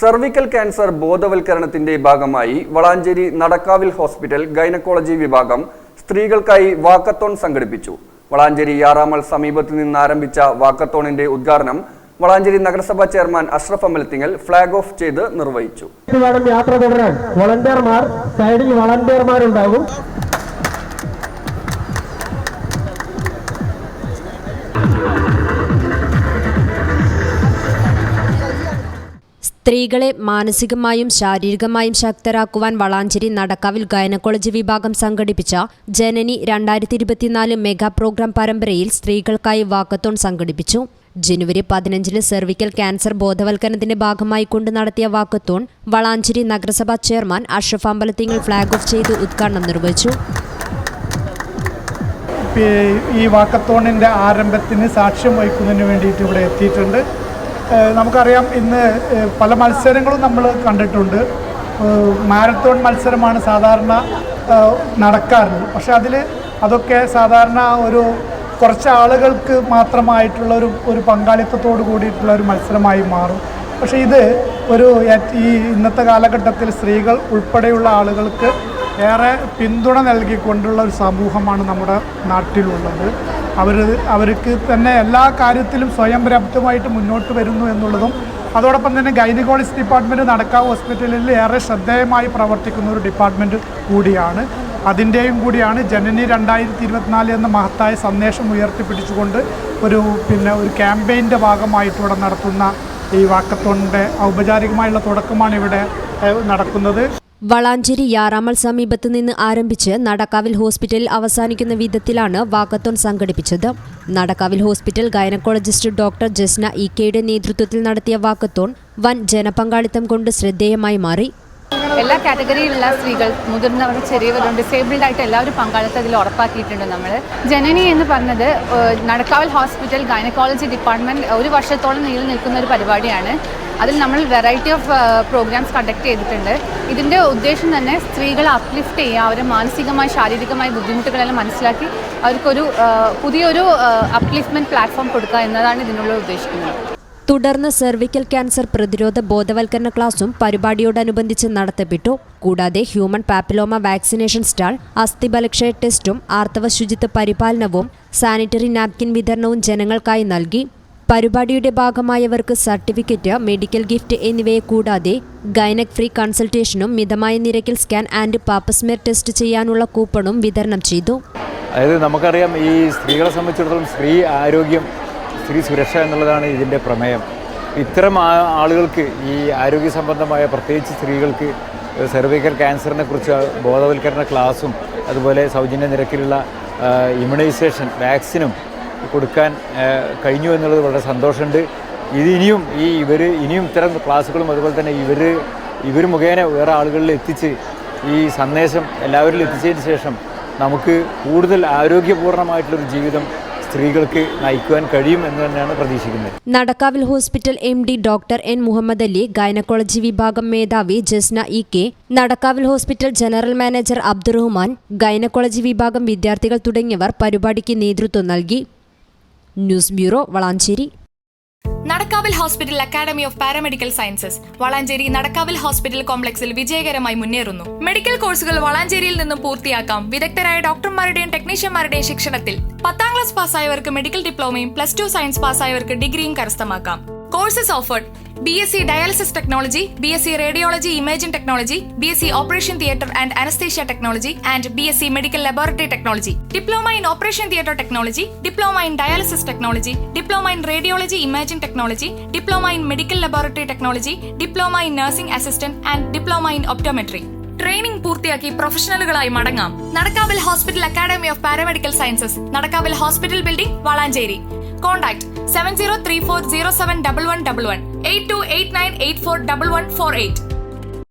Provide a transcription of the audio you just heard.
Cervical cancer ബോധവൽക്കരണത്തിന്റെ ഭാഗമായി Valanchery നടക്കാവിൽ hospital gynaecology വിഭാഗം സ്ത്രീകൾക്കായി വാക്കത്തോൺ സംഘടിപ്പിച്ചു. വളാഞ്ചേരി ആറാമൽ സമീപത്ത് നിന്ന് ആരംഭിച്ച വാക്കത്തോണിന്റെ ഉദ്ഘാടനം വളാഞ്ചേരി നഗരസഭാ chairman Ashraf Amalathingal flag off ചെയ്ത് നിർവഹിച്ചു. യാത്ര തുടരാൻ വളണ്ടിയർമാർ സൈഡിൽ വളണ്ടിയർമാരുണ്ടാകും. സ്ത്രീകളെ മാനസികമായും ശാരീരികമായും ശക്തരാക്കുവാൻ വളാഞ്ചേരി നടക്കാവിൽ ഗൈനക്കോളജി വിഭാഗം സംഘടിപ്പിച്ച ജനനി രണ്ടായിരത്തി ഇരുപത്തിനാല് മെഗാ പ്രോഗ്രാം പരമ്പരയിൽ സ്ത്രീകൾക്കായി വാക്കത്തോൺ സംഘടിപ്പിച്ചു. ജനുവരി പതിനഞ്ചിന് സെർവിക്കൽ ക്യാൻസർ ബോധവൽക്കരണത്തിന്റെ ഭാഗമായി കൊണ്ട് നടത്തിയ വാക്കത്തോൺ വളാഞ്ചേരി നഗരസഭാ chairman Ashraf Ambalathingal flag off ചെയ്ത് ഉദ്ഘാടനം നിർവഹിച്ചു. ഈ- വാക്കത്തോണിന്റെ ആരംഭത്തിന് സാക്ഷ്യം വഹിക്കുന്നതിന് വേണ്ടിയിട്ട് ഇവിടെ എത്തിയിട്ടുണ്ട്. നമുക്കറിയാം ഇന്ന് പല മത്സരങ്ങളും നമ്മൾ കണ്ടിട്ടുണ്ട്. മാരത്തോൺ മത്സരമാണ് സാധാരണ നടക്കാറുള്ളത്. പക്ഷെ അതിൽ അതൊക്കെ സാധാരണ ഒരു കുറച്ച് ആളുകൾക്ക് മാത്രമായിട്ടുള്ള ഒരു ഒരു പങ്കാളിത്തത്തോട് കൂടിയിട്ടുള്ള ഒരു മത്സരമായി മാറും. പക്ഷേ ഇത് ഒരു ഈ ഇന്നത്തെ കാലഘട്ടത്തിൽ സ്ത്രീകൾ ഉൾപ്പെടെയുള്ള ആളുകൾക്ക് ഏറെ പിന്തുണ നൽകിക്കൊണ്ടുള്ള ഒരു സമൂഹമാണ് നമ്മുടെ നാട്ടിലുള്ളത്. അവർ അവർക്ക് തന്നെ എല്ലാ കാര്യത്തിലും സ്വയം പര്യാപ്തമായിട്ട് മുന്നോട്ട് വരുന്നു എന്നുള്ളതും അതോടൊപ്പം തന്നെ ഗൈനക്കോളജി ഡിപ്പാർട്ട്മെന്റ് നടക്കാവ് ഹോസ്പിറ്റലിൽ ഏറെ ശ്രദ്ധേയമായി പ്രവർത്തിക്കുന്ന ഒരു ഡിപ്പാർട്ട്മെന്റ് കൂടിയാണ്. അതിന്റെയും കൂടിയാണ് ജനനി രണ്ടായിരത്തി ഇരുപത്തിനാല് എന്ന മഹത്തായ സന്ദേശം ഉയർത്തിപ്പിടിച്ചുകൊണ്ട് ഒരു പിന്നെ ഒരു ക്യാമ്പയിന്റെ ഭാഗമായിട്ട് നടത്തുന്ന ഈ വാക്കത്തോണിന്റെ ഔപചാരികമായുള്ള തുടക്കമാണ് ഇവിടെ നടക്കുന്നത്. വളാഞ്ചേരി യാറാമൽ സമീപത്ത് നിന്ന് ആരംഭിച്ച് നടക്കാവിൽ ഹോസ്പിറ്റലിൽ അവസാനിക്കുന്ന വിധത്തിലാണ് വാക്കത്തോൺ സംഘടിപ്പിച്ചത്. Nadakkavil hospital gynaecologist doctor Jasna E കെയുടെ നേതൃത്വത്തിൽ നടത്തിയ വാക്കത്തോൺ വൻ ജനപങ്കാളിത്തം കൊണ്ട് ശ്രദ്ധേയമായി മാറി. എല്ലാ കാറ്റഗറിയിലുള്ള സ്ത്രീകൾ മുതിർന്നവർ ചെറിയവരും ഡിസേബിൾഡ് ആയിട്ട് എല്ലാവരും പങ്കാളിത്തം ഇതിൽ ഉറപ്പാക്കിയിട്ടുണ്ട് നമ്മൾ ജനനി എന്ന് പറഞ്ഞത് നടക്കാവൽ ഹോസ്പിറ്റൽ ഗൈനക്കോളജി ഡിപ്പാർട്ട്മെന്റ് ഒരു വർഷത്തോളം നീണ്ടു നിൽക്കുന്ന ഒരു പരിപാടിയാണ്. അതിൽ നമ്മൾ വെറൈറ്റി ഓഫ് പ്രോഗ്രാംസ് കണ്ടക്ട് ചെയ്തിട്ടുണ്ട്. ഇതിന്റെ ഉദ്ദേശം തന്നെ സ്ത്രീകളെ അപ്ലിഫ്റ്റ് ചെയ്യുക അവരെ മാനസികമായി ശാരീരികമായി ബുദ്ധിമുട്ടുകളെല്ലാം മനസ്സിലാക്കി അവർക്കൊരു പുതിയൊരു അപ്ലിഫ്റ്റ്മെന്റ് പ്ലാറ്റ്ഫോം കൊടുക്കുക എന്നതാണ് ഇതിനുള്ള ഉദ്ദേശിക്കുന്നത്. തുടർന്ന് സെർവിക്കൽ ക്യാൻസർ പ്രതിരോധ ബോധവൽക്കരണ ക്ലാസും പരിപാടിയോടനുബന്ധിച്ച് നടത്തപ്പെട്ടു. കൂടാതെ ഹ്യൂമൻ പാപ്പിലോമ വാക്സിനേഷൻ സ്റ്റാൾ അസ്ഥിബലക്ഷയ ടെസ്റ്റും ആർത്തവ ശുചിത്വ പരിപാലനവും സാനിറ്ററി നാപ്കിൻ വിതരണവും ജനങ്ങൾക്കായി നൽകി. പരിപാടിയുടെ ഭാഗമായവർക്ക് സർട്ടിഫിക്കറ്റ് മെഡിക്കൽ ഗിഫ്റ്റ് എന്നിവയെ കൂടാതെ ഗൈനക് ഫ്രീ കൺസൾട്ടേഷനും മിതമായ നിരക്കിൽ സ്കാൻ ആൻഡ് പാപ്പസ്മേർ ടെസ്റ്റ് ചെയ്യാനുള്ള കൂപ്പണും വിതരണം ചെയ്തു. അതായത് നമുക്കറിയാം ഈ സ്ത്രീകളെ സംബന്ധിച്ചിടത്തോളം സ്ത്രീ ആരോഗ്യം സ്ത്രീ സുരക്ഷ എന്നുള്ളതാണ് ഇതിന്റെ പ്രമേയം. ഇത്തരം ആളുകൾക്ക് ഈ ആരോഗ്യ സംബന്ധമായ പ്രത്യേകിച്ച് സ്ത്രീകൾക്ക് സെർവിക്കൽ ക്യാൻസറിനെ കുറിച്ച് ബോധവൽക്കരണ ക്ലാസ്സും അതുപോലെ സൗജന്യ നിരക്കിലുള്ള ഇമ്മ്യൂണൈസേഷൻ വാക്സിനും കൊടുക്കാൻ കഴിഞ്ഞു എന്നുള്ളത് വളരെ സന്തോഷമുണ്ട്. ഇത് ഇനിയും ഈ ഇവർ ഇനിയും ഇത്തരം ക്ലാസ്സുകളും അതുപോലെ തന്നെ ഇവർ ഇവർ മുഖേന വേറെ ആളുകളിൽ എത്തിച്ച് ഈ സന്ദേശം എല്ലാവരിലും എത്തിച്ചതിന് ശേഷം നമുക്ക് കൂടുതൽ ആരോഗ്യപൂർണമായിട്ടുള്ളൊരു ജീവിതം സ്ത്രീകൾക്ക് നയിക്കുവാൻ കഴിയും എന്ന് തന്നെയാണ് പ്രതീക്ഷിക്കുന്നത്. Nadakkavil hospital M D doctor N Muhammad Ali gynaecology വിഭാഗം മേധാവി Jasna E K Nadakkavil hospital general manager Abdurahman gynaecology വിഭാഗം വിദ്യാർത്ഥികൾ തുടങ്ങിയവർ പരിപാടിക്ക് നേതൃത്വം നൽകി. News bureau Valanchery. Nadakkavil hospital academy of paramedical sciences. Valanchery Nadakkavil hospital കോംപ്ലക്സിൽ വിജയകരമായി മുന്നേറുന്നു. മെഡിക്കൽ കോഴ്സുകൾ വളാഞ്ചേരിയിൽ നിന്നും പൂർത്തിയാക്കാം. വിദഗ്ധരായ ഡോക്ടർമാരുടെയും ടെക്നീഷ്യന്മാരുടെയും ശിക്ഷണത്തിൽ പത്താം ക്ലാസ് പാസ്സായവർക്ക് മെഡിക്കൽ ഡിപ്ലോമയും പ്ലസ് ടു സയൻസ് പാസ്സായവർക്ക് ഡിഗ്രിയും കരസ്ഥമാക്കാം. Courses offered B S C dialysis technology B S C radiology imaging technology B S C operation theatre and anaesthesia technology and B S C medical laboratory technology diploma in operation theatre technology diploma in dialysis technology diploma in radiology imaging technology diploma in medical laboratory technology diploma in nursing assistant and diploma in optometry training പൂർത്തിയാക്കി പ്രൊഫഷണലുകളായി മടങ്ങാം. നടക്കാവിൽ hospital academy of paramedical sciences Nadakkavil hospital building Valanchery contact seven zero three four zero seven double one double one eight two eight nine eight four double one four eight